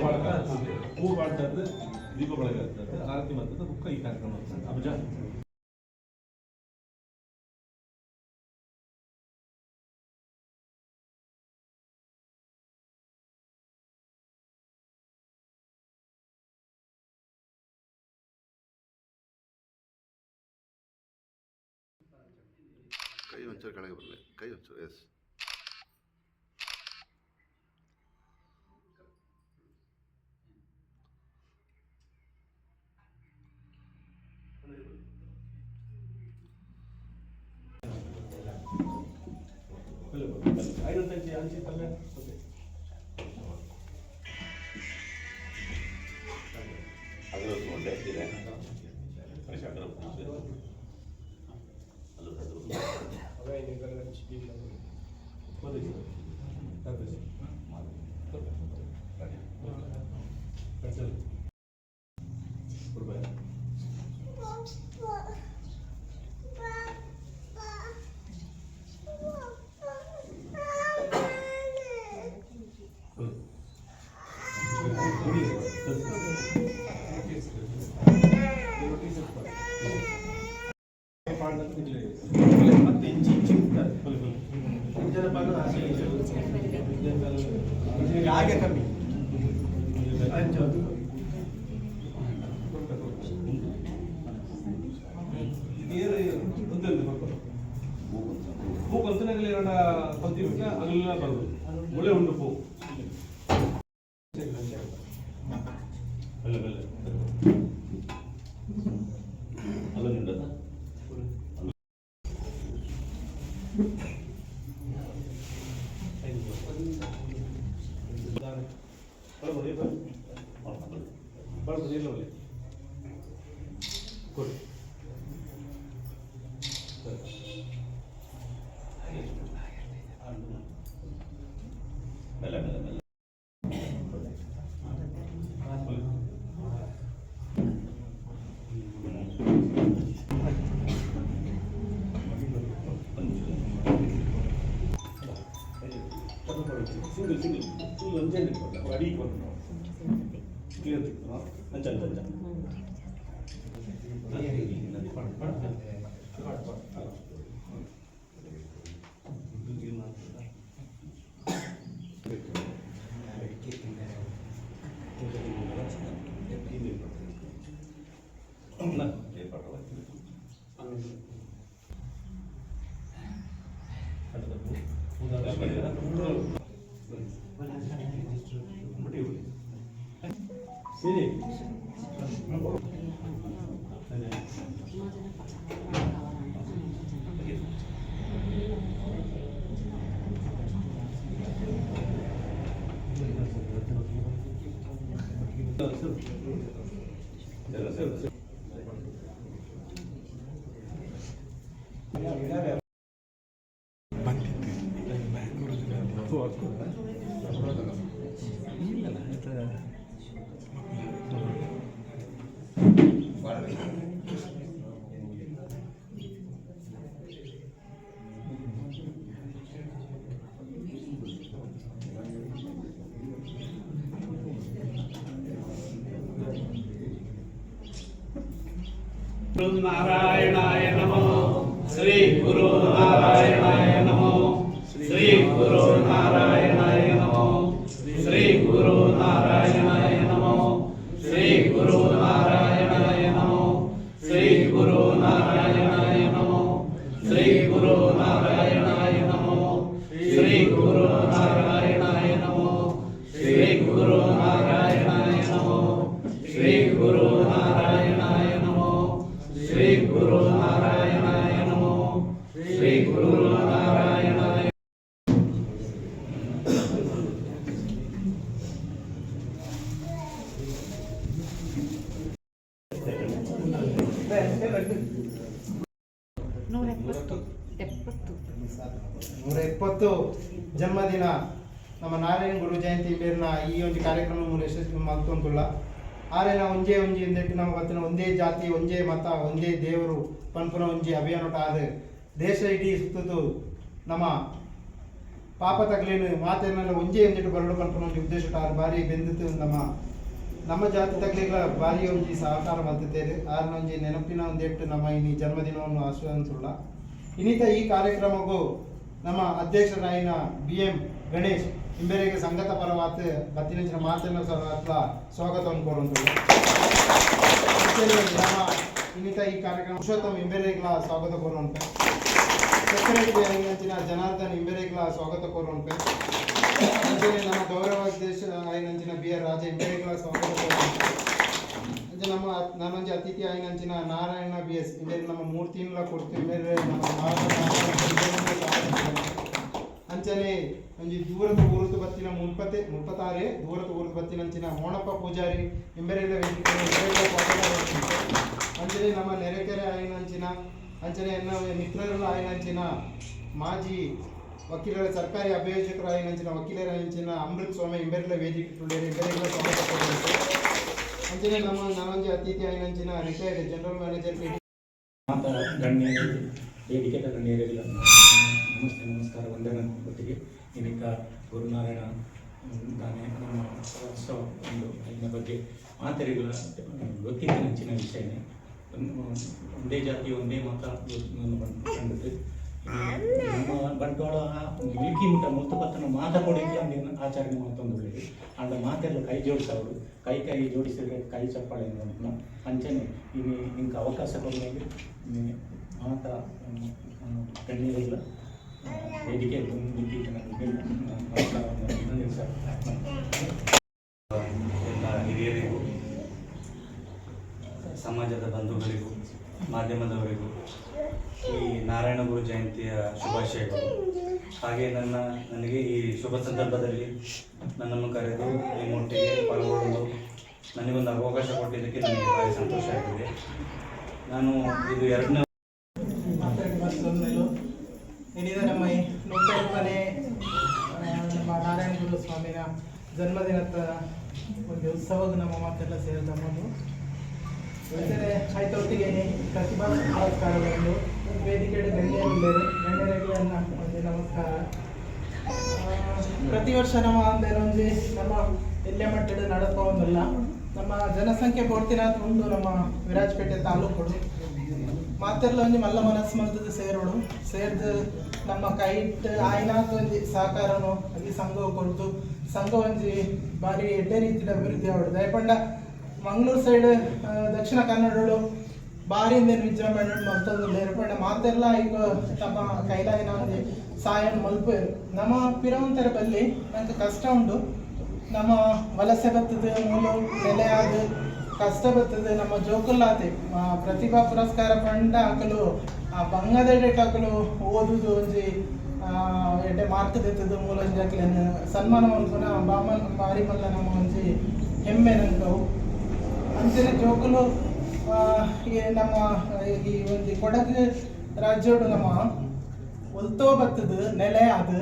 ಸಹಕಾರ ಸಂಘದ ದೀಪ ಬೆಳಗ್ಗೆ ಆಗ್ತದೆ ಆರತಿ ಮಾಡ್ತದೆ ಬುಕ್ಕ ಈ ಕಾರ್ಯಕ್ರಮ ಅಬ್ಜ கலை கை வச்சு எஸ் ಆಗ ಕಮ್ಮಿ సింగిల్ సింగిల్ సింగిల్ ಒಂದೇ ಇಟ್ಕೊಳ್ಳಿ ఒక అడిగి కొంటున్నాం క్లియర్ చెప్తున్నాం అంచా అంచా అంచా 신입. 만리트 만으로 주면 더 왔고. ನಾರಾಯಣಾಯ ನಮೋ ಶ್ರೀ ಗುರು ನಾರಾಯಣಾಯ ನಮೋ ಶ್ರೀ ಗುರು ನಾರಾಯಣಾಯ ನಮೋ ಶ್ರೀ ಗುರು ನಾರಾಯಣಾಯ ನಮೋ ಶ್ರೀ ಗುರು ನಾರಾಯಣಾಯ ನಮೋ ಶ್ರೀ ಗುರು ನಾರಾಯಣಾಯ ನಮೋ ಶ್ರೀ ಗುರು ನಾರಾಯಣಾಯ ನಮೋ ಶ್ರೀ ಗುರು ನಾರಾಯಣಾಯ ನಮೋ ಶ್ರೀ ಗುರು ನಾರಾಯಣಾಯ ನಮೋ ಶ್ರೀ ಗುರು ನಾರಾಯಣಾಯ ನೂರ ಎಪ್ಪತ್ತು ಜನ್ಮದಿನ. ನಮ್ಮ ನಾರಾಯಣ ಗುರು ಜಯಂತಿ ಬೇರಿನ ಈ ಒಂದು ಕಾರ್ಯಕ್ರಮ ಯಶಸ್ವಿ ಮಲ್ತೊಂದುಲ್ಲ ಆರೇನ ಒಂಜೆ ಒಂಜಿ ಎಂದೆಟ್ಟು ನಮ್ಮ ಬತ್ತಿನ ಒಂದೇ ಜಾತಿ ಒಂದೇ ಮತ, ಒಂದೇ ದೇವರು, ಪನ್ಪುನ ಒಂಜಿ ಅಭಿಯಾನಟ ಆದ. ದೇಶ ಇಡೀ ಸುತ್ತದು ನಮ್ಮ ಪಾಪ ತಗಲೇನು ಮಾತೇನಲ್ಲ ಒಂಜೇ ಎಂದಿಟ್ಟು ಬರಡು ಪನ್ಪುನ ಒಂಜಿ ಉದ್ದೇಶ ಆರು ಬಾರಿ ಬೆಂದಿತ್ತು ನಮ್ಮ ನಮ್ಮ ಜಾತಿ ತಗಲಿಗಳ ಬಾರಿ ಒಂಜಿ ಸಹಕಾರ ಮಲ್ತಿದ್ದೇವೆ ಆರ್ನ ಒಂಜಿ ನೆನಪಿನ ಒಂದೆಟ್ಟು ನಮ್ಮ ಇನಿ ಜನ್ಮದಿನವನ್ನು ಆಸ್ವಾದಿಸುಳ್ಳ. ಇನ್ನಿತ ಈ ಕಾರ್ಯಕ್ರಮಕ್ಕೂ ನಮ್ಮ ಅಧ್ಯಕ್ಷರಾಯಿನ ಬಿ ಎಂ ಗಣೇಶ್ ಇಂಬೆರೆಗೆ ಸಂಗತ ಪರವಾತ್ ಬತ್ತಿನಂಚಿನ ಮಾತನ್ನ ಸಹ ಸ್ವಾಗತವನ್ನು ಕೋರುವಂತ ನಮ್ಮ ಇನ್ನಿತ ಈ ಕಾರ್ಯಕ್ರಮ ಪುರುಷೋತ್ತಮ ಇಂಬೆರೆಗಳ ಸ್ವಾಗತ ಕೋರುವಂತ ಸೆಕ್ರೆಟರಿ ಆಯ್ನಂಚಿನ ಜನಾರ್ದನ್ ಇಂಬೆರೆಗಳ ಸ್ವಾಗತ ಕೋರುವಂತ ಅಂಚನೆ ನಮ್ಮ ಗೌರವ ಅಧ್ಯಕ್ಷ ಆಯ್ನಂಚಿನ ಬಿ ಆರ್ ರಾಜ ಇಂಬೆರೆಗಳ ಸ್ವಾಗತ ಕೋರುವಂತ ಅಂಚೆ ನಮ್ಮ ನಮ್ಮಂಚೆ ಅತಿಥಿ ಆಯ್ನಂಚಿನ ನಾರಾಯಣ ಬಿ ಎಸ್ ಇಂಬೆರೆ ನಮ್ಮ ಮೂರ್ತಿನ್ಲ ಕೊಡ್ತು ಇಂಬೆರೆ ನಮ್ಮ ನಾರಾಯಣ ಅಂಚನೆ ಒಂಜಿ ದೂರದ ಊರುತು ಬತ್ತಿನ ಮುಲ್ಪತೆ ಮುಲ್ಪತಾರೆ ದೂರದ ಬತ್ತಿನ ಅಂಚಿನ ಹೊಣಪ್ಪ ಪೂಜಾರಿ ಎಂಬೆರೆಲ್ಲ ಅಂಚನೆ ನಮ್ಮ ನೆರೆಕೆರೆ ಆಯ್ನಂಚಿನ, ಅಂಚನೆ ಎನ್ನ ಮಿತ್ರರೆಲ್ಲ ಆಯ್ನಂಚಿನ ಮಾಜಿ ವಕೀಲರ ಸರ್ಕಾರಿ ಅಭಿಯೋಜಕರ ಆಯ್ನಂಚಿನ ವಕೀಲರ ಅಂಚಿನ ಅಮೃತ್ ಸ್ವಾಮಿ ಎಂಬೆರೆಲ್ಲ ವೇದಿಕೆ ಎಂಬೆರೆಲ್ಲ ಅಂಚನೆ ನಮ್ಮ ನಾನೊಂದು ಅತಿಥಿ ಆಯ್ನಂಚಿನ ರಿಟೈರ್ಡ್ ಜನರಲ್ ಮ್ಯಾನೇಜರ್ ಪಿ ವೇದಿಕೆ ಗಣ್ಯರಿಗೆಲ್ಲ ನಮಸ್ತೆ, ನಮಸ್ಕಾರ. ವಂದನೆ ಒಟ್ಟಿಗೆ ಇದೀಗ ಗುರುನಾರಾಯಣ ತಾನೇ ನಮ್ಮ ಉತ್ಸವ ಒಂದು ಐನ ಬಗ್ಗೆ ಮಾತರಿಗಳ ಗೊತ್ತಿದ್ದ ನೆಚ್ಚಿನ ವಿಷಯನೇ. ಒಂದು ಜಾತಿ, ಒಂದೇ ಮತ ನಮ್ಮ ಬಂಡವಾಳ ಮಿಲ್ಕಿ ಮುಟ್ಟ ಮುತ್ತುಪತ್ತನ ಮಾತ ಕೊಡಿದ್ದು ಅಂದಿನ ಆಚರಣೆ ಮಾತೊಂದು ಒಳ್ಳೆಯದು ಅಂದ್ರೆ ಮಾತೆಲ್ಲ ಕೈ ಜೋಡಿಸವರು ಕೈ ಕೈ ಜೋಡಿಸಿದ್ರೆ ಕೈ ಚಪ್ಪಾಳೆ ಅಂತ ಅಂಚನೆ ಇನ್ನು ನಿಮ್ಗೆ ಅವಕಾಶ ಕೊಡಲಾಗಿ ಮಾತ ಕಣ್ಣೀರೆಲ್ಲ. ವೇದಿಕೆ ಎಲ್ಲ ಹಿರಿಯರಿಗೂ ಸಮಾಜದ ಬಂಧುಗಳಿಗೂ, ಮಾಧ್ಯಮದವರಿಗೂ ಈ ನಾರಾಯಣ ಗುರು ಜಯಂತಿಯ ಶುಭಾಶಯಗಳು. ಹಾಗೆ ನನ್ನ, ನನಗೆ ಈ ಶುಭ ಸಂದರ್ಭದಲ್ಲಿ ನನ್ನನ್ನು ಕರೆದು ನಿಮ್ಮೊಟ್ಟಿಗೆ ಪಾಲ್ಗೊಳ್ಳಲು ನನಗೊಂದು ಅವಕಾಶ ಕೊಟ್ಟಿದ್ದಕ್ಕೆ ನನಗೆ ಭಾರಿ ಸಂತೋಷ ಆಗಿದೆ. ನಾನು ಇದು ಎರಡನೇ ಮಾತಾಡಿ ಇಡೀ ನಮ್ಮ ಈ ನೂರ ಐವತ್ತನೇ ಆ, ನಮ್ಮ ನಾರಾಯಣ ಗುರು ಸ್ವಾಮಿನ ಜನ್ಮದಿನದ ಒಂದು ಉತ್ಸವದ ನಮ್ಮ ಮಾತೆಲ್ಲ ಸೇರಿದ ಮೊದಲು. ಆಯ್ತು ಆಯ್ತೊಟ್ಟಿಗೆ ಪ್ರತಿಭಾ ಪುರಸ್ಕಾರಗಳನ್ನು ವೇದಿಕೆ ಗಣ್ಯರಿಗೆ ಅನ್ನ ಒಂದು ನಮಸ್ಕಾರ. ಪ್ರತಿ ವರ್ಷ ನಮ್ಮ ಒಂದು ನಮ್ಮ ಎಲ್ಲೆ ಮಟ್ಟದ ನಡಪವನ್ನಲ್ಲ ನಮ್ಮ ಜನಸಂಖ್ಯೆ ಪೂರ್ತಿನ ಒಂದು ನಮ್ಮ ವಿರಾಜಪೇಟೆ ತಾಲೂಕು ಒಂಜಿ ಮಲ್ಲ ಮನಸ್ಸು ಮಲ್ತದ ಸೇರೋಡು. ಸೇರ್ದು ನಮ್ಮ ಕೈಟ್ ಆಯ್ನಾಗ ಒಂದು ಸಹಕಾರನು ಅಲ್ಲಿ ಸಂಘ ಕೊಡ್ತು. ಸಂಘ ಒಂಜಿ ಬಾರಿ ಎಡ್ಡೆ ರೀತಿ ಅಭಿವೃದ್ಧಿ ಆವಡು ದಯಪಂಡ ಮಂಗಳೂರು ಸೈಡ್ ದಕ್ಷಿಣ ಕನ್ನಡಗಳು ಬಾರಿ ಇಂದೇನು ವಿಜೃಂಭಣೆ ಮಲ್ತೊಂದು ಲೇರ್ಪಂಡ ಮಾತೆಲ್ಲ ಈಗ ತಮ್ಮ ಕೈಲಾಯಿನ ಒಂದು ಸಹಾಯ ಮಲ್ಪೇರು ನಮ್ಮ ಪಿರವಂತರ ಬಲ್ಲಿ ನಂಗೆ ಕಷ್ಟ ಉಂಟು. ನಮ್ಮ ವಲಸೆ ಬತ್ತದ, ಮೂಲ ನೆಲೆ ಕಷ್ಟ ಬರ್ತದೆ ನಮ್ಮ ಜೋಕುಲಾತೆ ಪ್ರತಿಭಾ ಪುರಸ್ಕಾರ ಪಂಡ ಹಾಕಲು ಆ ಬಂಗದ ಡೇಟ್ ಹಾಕಲು ಓದುದು ಒಂಜಿ ಆ, ಎಡ್ಡೆ ಮಾರ್ಕ್ ದೆತ್ತದು ಮೂಲ ಹಾಕ್ಲೇನು ಸನ್ಮಾನ ಮಲ್ಪುನ ಬಾರಿ ಮಲ್ಲ ನಮ್ಮ ಒಂಜಿ ಹೆಮ್ಮೆ ನಂತವು ಅಂಚನೆ ಜೋಕುಲು ನಮ್ಮ ಈ ಒಂದು ಕೊಡಗು ರಾಜ್ಯೋಡು ನಮ್ಮ ಒಲ್ತೋ ಬತ್ತದ ನೆಲೆ ಅದು.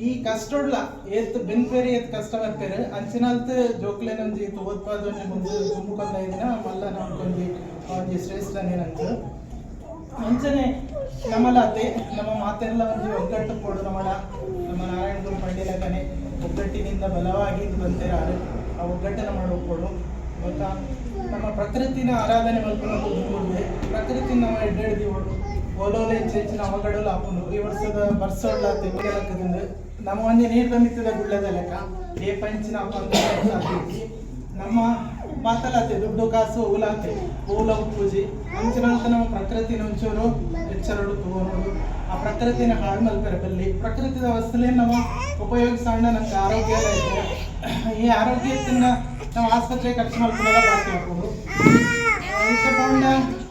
ಈ ಕಷ್ಟೊಡ್ಲ ಏತ್ ಬೆನ್ಪೇರಿ പേര് ಕಷ್ಟ ಬರ್ಪೇರು ಅಂಚಿನಲ್ತ್ ಜೋಕ್ಲೆನೊಂಜಿ ಉತ್ಪಾದನೆ ಮುಂದೆ ತುಂಬಕೊಂಡ ಇದನ್ನ ಮಲ್ಲ ನಮ್ಕೊಂಜಿ ಒಂಜಿ ಶ್ರೇಷ್ಠನೇನಂತ. ಅಂಚನೆ ನಮ್ಮಲಾತೆ ನಮ್ಮ ಮಾತೆಲ್ಲ ಒಂದು ಒಗ್ಗಟ್ಟು ಕೊಡು ನಮ್ಮಳ ನಮ್ಮ ನಾರಾಯಣ ಗುರು ಪಂಡಿಲಕನೆ ಒಗ್ಗಟ್ಟಿನಿಂದ ಬಲವಾಗಿ ಬಂದಿರಾರು. ಆ ಒಗ್ಗಟ್ಟನ್ನ ಮಾಡೋಕೊಡು ಗೊತ್ತಾ? ನಮ್ಮ ಪ್ರಕೃತಿನ ಆರಾಧನೆ ಮಲ್ಕೊಂಡು ಪ್ರಕೃತಿ ನಾವು ಹಿಡಿದು ಓಲೋಲೆ ಹೆಚ್ಚಿನ ಅವಗಡಲು ಹಾಕೊಂಡು ಈ ವರ್ಷದ ಬರ್ಸೊಳ್ಳ ತೆಂಗಿನ ನಮ್ಮ ಒಂದು ನೀರು ಗುಳ್ಳದ ಲೆಕ್ಕ. ಏ ಪಂಚಿನ ನಮ್ಮ ಮಾತಲಾತೆ, ದುಡ್ಡು, ಕಾಸು ಹೂಲಾತೆ ಹೂಲ ಪೂಜೆ ಅಂಚಿನಂತ ನಮ್ಮ ಪ್ರಕೃತಿನ ಒಂಚೂರು ಎಚ್ಚರಡು ತೋರೋದು ಆ ಪ್ರಕೃತಿನ ಹಾಳು ಮಲ್ಪರ ಬಲ್ಲಿ. ಪ್ರಕೃತಿದ ವಸ್ತುಲೇ ನಾವು ಉಪಯೋಗಿಸೋಣ, ನಮ್ಗೆ ಆರೋಗ್ಯ ಈ ಆರೋಗ್ಯದಿಂದ ನಾವು ಆಸ್ಪತ್ರೆ ಖರ್ಚು ಮಾಡ್ಕೊಂಡೆಲ್ಲ ಬಾಕಿ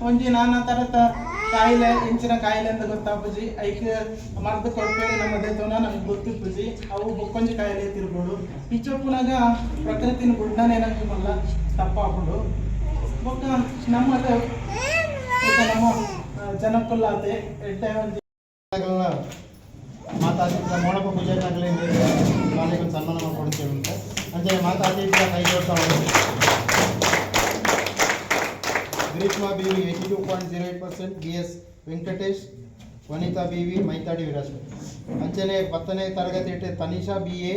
ಒಂಜಿ ನಾನಾ ತರತ ಕಾಯಿಲೆ, ಇಂಚಿನ ಕಾಯಿಲೆ ಅಂತ ಗೊತ್ತಾಪುಜಿ ಐಕ್ ಮರ್ದು ಕೊಡ್ಬೇಡಿ ನಮ್ಮ ದೇತವನ ನಮ್ಗೆ ಗೊತ್ತಿಪ್ಪುಜಿ ಅವು ಬೊಕ್ಕೊಂಜಿ ಕಾಯಿಲೆ ತಿರ್ಬೋದು ಇಚ್ಚೊಪ್ಪುನಾಗ ಪ್ರಕೃತಿನ ಗುಡ್ಡನೇ ನಂಗೆ ಮಲ್ಲ ತಪ್ಪಾಪುಡು ಬೊಕ್ಕ ನಮ್ಮ ನಮ್ಮ ಜನಕ್ಕುಲ್ಲಾತೆ ಎಡ್ಡೆ ಒಂಜಿ ಮಾತಾಡಿದ ಮೋಡಪ ಪೂಜೆ ಆಗಲಿ ಕಾಲೇಜ್ ಒಂದು ಸನ್ಮಾನ ಮಾಡ್ಕೊಡ್ತೇವೆ ಅಂತ. ಅಂಚೆ ಮಾತಾಡಿದ ಕೈ ಜೋಡ್ತಾವೆ Greeshma B V eighty two point zero eight percent B S Venkatesh Vanitha B V Maithadi Viraj ಅಂಚನೆ ಹತ್ತನೇ ತರಗತಿ ಇಟ್ಟೆ Tanisha B A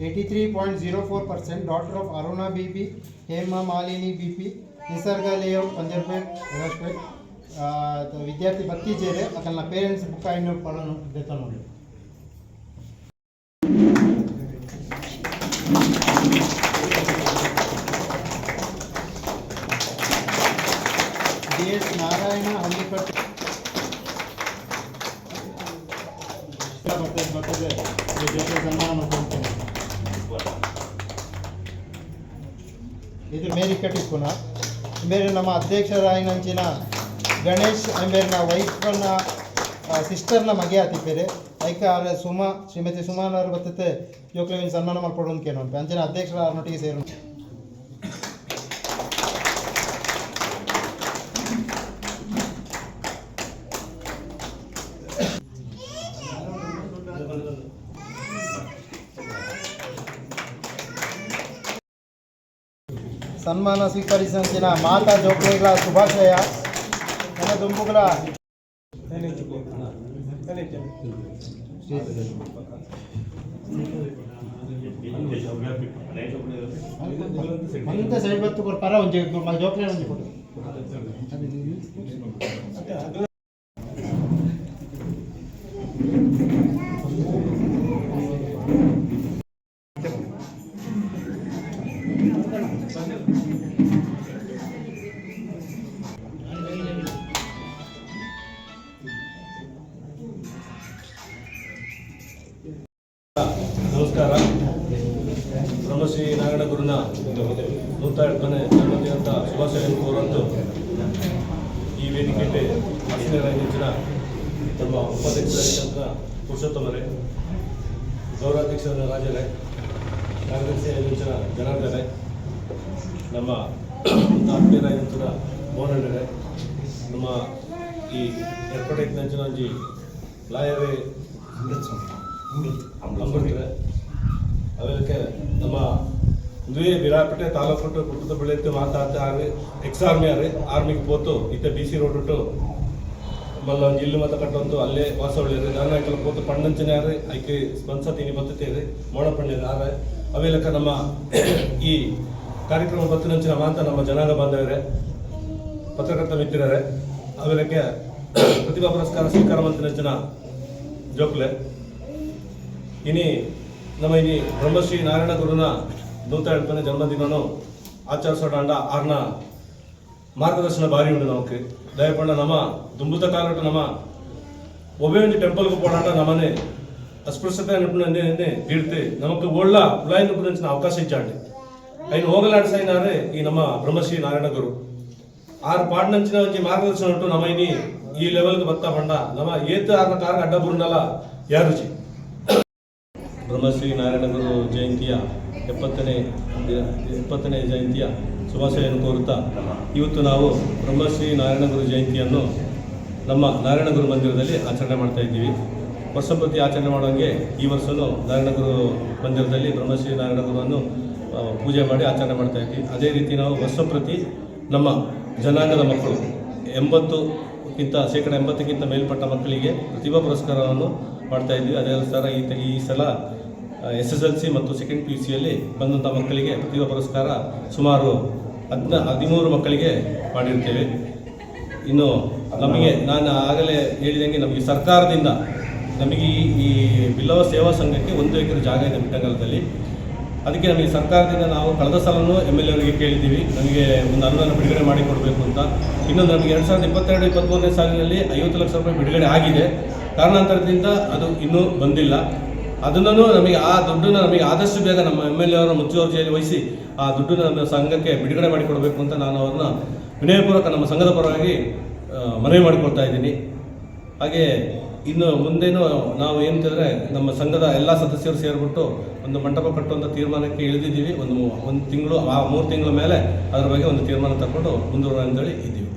eighty three point zero four percent daughter of Aruna B P Hema Malini B P Nisarga layout Panjarpet Virajpet ವಿದ್ಯಾರ್ಥಿ ಬತ್ತೀಜೇರೆ ಅಕಲ್ನ parents book ಐನೂರು ಪಡನು ದೇತ ನೋಡಿ ಇದು ಮೇರಿ ಕಟ್ಟಿಸ್ಕೊನ ಬೇರೆ ನಮ್ಮ ಅಧ್ಯಕ್ಷರಾಯಿನಂಚಿನ ಗಣೇಶ್ ಅಂಬೇರಿನ ವೈಫ್ನ ಸಿಸ್ಟರ್ನ ಮಗೆ ಆತಿಪ್ಪೇರೆ ಐಕ ಅವ್ರ ಸುಮಾ ಶ್ರೀಮತಿ ಸುಮಾನವ್ರು ಬರ್ತತೆ ಜೋಕ್ಲವಿನ ಸನ್ಮಾನ ಮಾಡ್ಕೊಡು ಅಂತ ಕೇಳೋಣ ಅಂಚನೆ ಅಧ್ಯಕ್ಷರ ಅವ್ರನ್ನೊಟ್ಟಿಗೆ ಸೇರೋಣ ಸನ್ಮಾನ ಸ್ವೀಕರಿಸಿದ ಮಾತಾ ಜೋಕ್ಲೆಗಳ ಶುಭಾಶಯ. ನನ್ನ ದುಂಬುಗಳ ಮಂತ ಸೈಡ್ ಬತ್ತು ಕೊಡು ಪರ ಒಂಜಿ ಜೋಕ್ಲೆ ಕೊಡು ಪುರುಷೋತ್ತಮರೇ. ಗೌರವಾಧ್ಯಕ್ಷರಾದ ರಾಜರೇ. ಕಾಂಗ್ರೆಸ್ ಅಧ್ಯಕ್ಷರ ಜನಾರ್ದನೇ. ನಮ್ಮ ಆತ್ಮೀಯರಾಗಿದ್ದ ಮೋಹನಣ್ಣರೇ ನಮ್ಮ ಈ ಒಂಜಿ ಲಾಯರೇ. ಅಂಬಡ್ತಾರೆ ಅದಕ್ಕೆ ನಮ್ಮ ದುಯೆ ವಿರಾಪೇಟೆ ತಾಲೂಕು ಕುಟುಂಬ ಬೆಳೆಯುತ್ತೆ ಮಾತಾಡ್ತಾ ಆರ್ಮಿ ಎಕ್ಸ್ ಆರ್ಮಿ ಆರೆ ಆರ್ಮಿಗೆ ಪೋತು. ಇತ್ತೆ ಬಿ ಸಿ ರೋಡ್ ಮಲ್ಲ ಒಂದು ಇಲ್ಲು ಅಲ್ಲೇ ವಾಸ ಉಳಿಯರು ನಾನು ಆಯ್ಕೆ ಕೂತು ಪಂಡಂಚನೆ ಆರೆ ಐಕೆ ಸ್ಪಂಸ ತಿನಿ ಇದೆ ಮೋಣ ಪಣ್ಣಿನ ಆರೆ ಅವೇಲಕ ನಮ್ಮ ಈ ಕಾರ್ಯಕ್ರಮ ಬತ್ತಿನಂಚಿನ ಮಾತ ನಮ್ಮ ಜನಾಂಗ ಬಾಂಧವರೇ ಪತ್ರಕರ್ತ ಮಿತ್ರರೇ ಅವೆಲ್ಲಕ್ಕೆ ಪ್ರತಿಭಾ ಪುರಸ್ಕಾರ ಸ್ವೀಕಾರ ಮಂತಿನಂಚಿನ ಜೋಕ್ಲೆ. ಇನಿ ನಮ್ಮ ಇನಿ ಬ್ರಹ್ಮಶ್ರೀ ನಾರಾಯಣ ಗುರುನ ನೂತ ಎಳ್ಪನೆ ಜನ್ಮದಿನನು ಆಚರಿಸೋಣ ಆರ್ನ ಮಾರ್ಗದರ್ಶನ ಬಾರಿ ಉಂಡು ನಮಕ್ ದಯಪಂಡ ನಮ, ದುಂಬುತ ಕಾಲಟ ನಮ ಒಬ್ಬೇ ಒಂದು ಟೆಂಪಲ್ಗೆ ಪೋಡಾಟ ನಮನೆ, ಅಸ್ಪೃಶ್ಯತೆ ನಿನ್ನೆ ನಿನ್ನೆ ನಮಗೆ ಒಳ್ಳ ಉಳಾಯಿ ಗುరించి ಅವಕಾಶ ಇಚ್ಚಾಂಡಿ ಐನು ಹೋಗಲಾಡ್ಸೈನಾರೆ ಈ ನಮ್ಮ ಬ್ರಹ್ಮಶ್ರೀ ನಾರಾಯಣ ಗುರು. ಆರು పాట నుంచి ನಮ್ಮ ಇನಿ ಈ ಲೆವೆಲ್ಗೆ ಬತ್ತ ಬಂಡ ನಮ ಏತ ಆರ್ನ ಕಾರ್ಗ ಅಡ್ಡ ಬುರ್ನಲ್ಲ ಯಾರುಜಿ? ಬ್ರಹ್ಮಶ್ರೀ ನಾರಾಯಣ ಗುರು ಜಯಂತಿಯ ಎಪ್ಪತ್ತನೇ ಎಪ್ಪತ್ತನೇ ಜಯಂತಿಯ ಶುಭಾಶಯವನ್ನು ಕೋರುತ್ತಾ ಇವತ್ತು ನಾವು ಬ್ರಹ್ಮಶ್ರೀ ನಾರಾಯಣ ಗುರು ಜಯಂತಿಯನ್ನು ನಮ್ಮ ನಾರಾಯಣ ಗುರು ಮಂದಿರದಲ್ಲಿ ಆಚರಣೆ ಮಾಡ್ತಾ ಇದ್ದೀವಿ. ವರ್ಷ ಪ್ರತಿ ಆಚರಣೆ ಮಾಡೋಂಗೆ ಈ ವರ್ಷವೂ ನಾರಾಯಣ ಗುರು ಮಂದಿರದಲ್ಲಿ ಬ್ರಹ್ಮಶ್ರೀ ನಾರಾಯಣ ಗುರುವನ್ನು ಆ, ಪೂಜೆ ಮಾಡಿ ಆಚರಣೆ ಮಾಡ್ತಾ ಇದ್ದೀವಿ. ಅದೇ ರೀತಿ ನಾವು ವರ್ಷ ಪ್ರತಿ ನಮ್ಮ ಜನಾಂಗದ ಮಕ್ಕಳು ಎಂಬತ್ತುಕ್ಕಿಂತ ಶೇಕಡ ಎಂಬತ್ತಕ್ಕಿಂತ ಮೇಲ್ಪಟ್ಟ ಮಕ್ಕಳಿಗೆ ಪ್ರತಿಭಾ ಪುರಸ್ಕಾರವನ್ನು ಮಾಡ್ತಾ ಇದ್ವಿ ಅದೇ ಥರ ಈ ಈ ಸಲ ಎಸ್ ಎಸ್ ಎಲ್ ಸಿ ಮತ್ತು ಸೆಕೆಂಡ್ ಪಿ ಯು ಸಿಯಲ್ಲಿ ಬಂದಂಥ ಮಕ್ಕಳಿಗೆ ಪ್ರತಿಭಾ ಪುರಸ್ಕಾರ ಸುಮಾರು ಹದಿನ ಹದಿಮೂರು ಮಕ್ಕಳಿಗೆ ಮಾಡಿರ್ತೇವೆ. ಇನ್ನು ನಮಗೆ ನಾನು ಆಗಲೇ ಹೇಳಿದಂಗೆ ನಮಗೆ ಸರ್ಕಾರದಿಂದ ನಮಗೆ ಈ ಬಿಲ್ಲವ ಸೇವಾ ಸಂಘಕ್ಕೆ ಒಂದು ಎಕರೆ ಜಾಗ ಇದೆ ಬಿಟ್ಟಂಗಲದಲ್ಲಿ. ಅದಕ್ಕೆ ನಮಗೆ ಸರ್ಕಾರದಿಂದ ನಾವು ಕಳೆದ ಸಲನೂ ಎಂ ಎಲ್ ಎವರಿಗೆ ಕೇಳಿದ್ದೀವಿ. ನಮಗೆ ಒಂದು ಅನುದಾನ ಬಿಡುಗಡೆ ಮಾಡಿ ಕೊಡಬೇಕು ಅಂತ. ಇನ್ನೊಂದು ನಮಗೆ ಎರಡು ಸಾವಿರದ ಇಪ್ಪತ್ತೆರಡು, ಇಪ್ಪತ್ತ್ಮೂರನೇ ಸಾಲಿನಲ್ಲಿ ಐವತ್ತು ಲಕ್ಷ ರೂಪಾಯಿ ಬಿಡುಗಡೆ ಆಗಿದೆ. ಕಾರಣಾಂತರದಿಂದ ಅದು ಇನ್ನೂ ಬಂದಿಲ್ಲ. ಅದನ್ನು ನಮಗೆ ಆ ದುಡ್ಡನ್ನು ನಮಗೆ ಆದಷ್ಟು ಬೇಗ ನಮ್ಮ ಎಂ ಎಲ್ ಎ ಅವರ ಮುತುವರ್ಜಿಯಲ್ಲಿ ವಹಿಸಿ ಆ ದುಡ್ಡನ್ನು ನಮ್ಮ ಸಂಘಕ್ಕೆ ಬಿಡುಗಡೆ ಮಾಡಿಕೊಡಬೇಕು ಅಂತ ನಾನು ಅವ್ರನ್ನ ವಿನಯಪೂರ್ವಕ ನಮ್ಮ ಸಂಘದ ಪರವಾಗಿ ಮನವಿ ಮಾಡಿಕೊಳ್ತಾ ಇದ್ದೀನಿ. ಹಾಗೆ ಇನ್ನು ಮುಂದೇನು ನಾವು ಏನು ಅಂತಂದರೆ ನಮ್ಮ ಸಂಘದ ಎಲ್ಲ ಸದಸ್ಯರು ಸೇರಿಬಿಟ್ಟು ಒಂದು ಮಂಟಪ ಕಟ್ಟುವಂಥ ತೀರ್ಮಾನಕ್ಕೆ ಇಳಿದಿದ್ದೀವಿ. ಒಂದು ಒಂದು ತಿಂಗಳು, ಆ ಮೂರು ತಿಂಗಳ ಮೇಲೆ ಅದರ ಬಗ್ಗೆ ಒಂದು ತೀರ್ಮಾನ ತಗೊಂಡು ಮುಂದುವರ ಅಂತೇಳಿ ಇದ್ದೀವಿ.